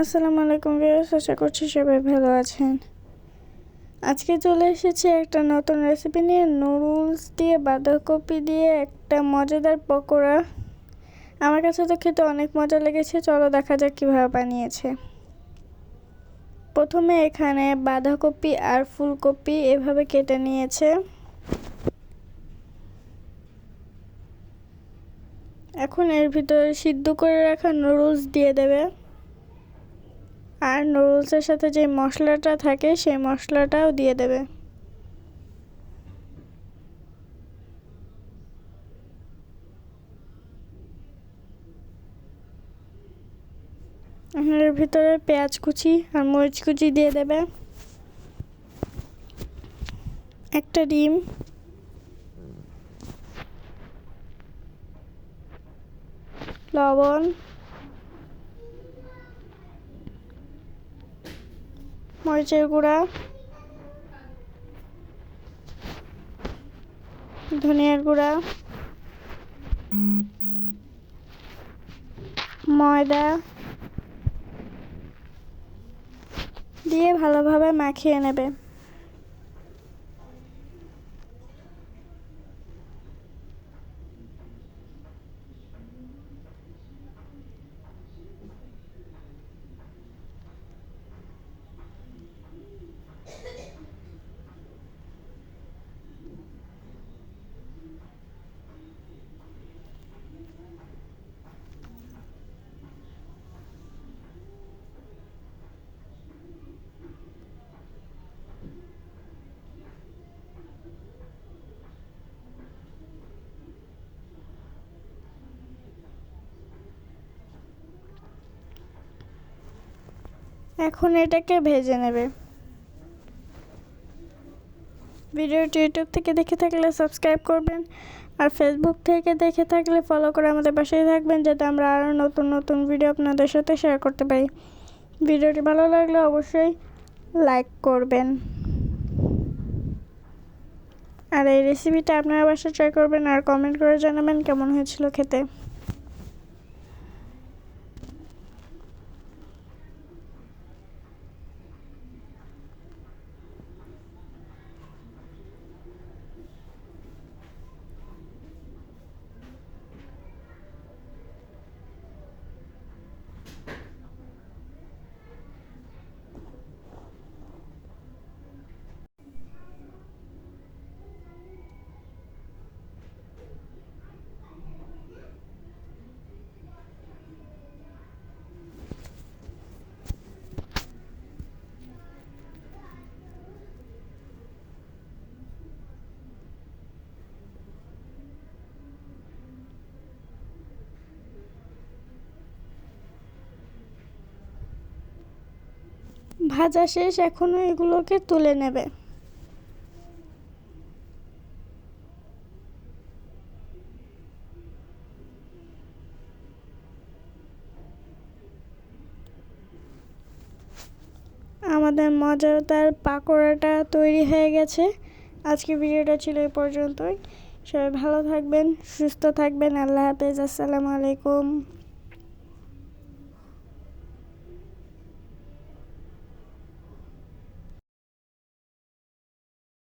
আসসালামু আলাইকুম ভিউয়ার্স, আশা করছি সবাই ভালো আছেন। আজকে চলে এসেছি একটা নতুন রেসিপি নিয়ে নুডলস দিয়ে বাঁধাকপি দিয়ে একটা মজাদার পকোড়া। আমার কাছে তো খেতে অনেক মজা লেগেছে, চলো দেখা যাক কীভাবে বানিয়েছে। প্রথমে এখানে বাঁধাকপি আর ফুলকপি এভাবে কেটে নিয়েছে। এখন এর ভিতরে সিদ্ধ করে রাখা নুডলস দিয়ে দেবে। আর নুডলসের সাথে যে মশলাটা থাকে, সেই মশলাটাও দিয়ে দেবে। এর ভিতরে পেঁয়াজ কুচি আর মরিচ কুচি দিয়ে দেবে। একটা ডিম। লবণ। মরিচের গুঁড়া ধনিয়ার গুঁড়া ময়দা দিয়ে ভালোভাবে মাখিয়ে নেবে। এখন এটাকে ভেজে নেবে। ভিডিওটি ইউটিউব থেকে দেখে থাকলে সাবস্ক্রাইব করবেন আর ফেসবুক থেকে দেখে থাকলে ফলো করে আমাদের পাশেই থাকবেন যাতে আমরা আরও নতুন নতুন ভিডিও আপনাদের সাথে শেয়ার করতে পারি। ভিডিওটি ভালো লাগলে অবশ্যই লাইক করবেন। আর এই রেসিপিটা আপনারা বাসায় ট্রাই করবেন আর কমেন্ট করে জানাবেন কেমন হয়েছিল খেতে। ভাজা শেষ এখনও এগুলোকে তুলে নেবে। আমাদের মজাদার পাকোড়াটা তৈরি হয়ে গেছে। আজকে ভিডিওটা ছিল এই পর্যন্তই। সবাই ভালো থাকবেন, সুস্থ থাকবেন। আল্লাহ হাফেজ, আসসালামু আলাইকুম।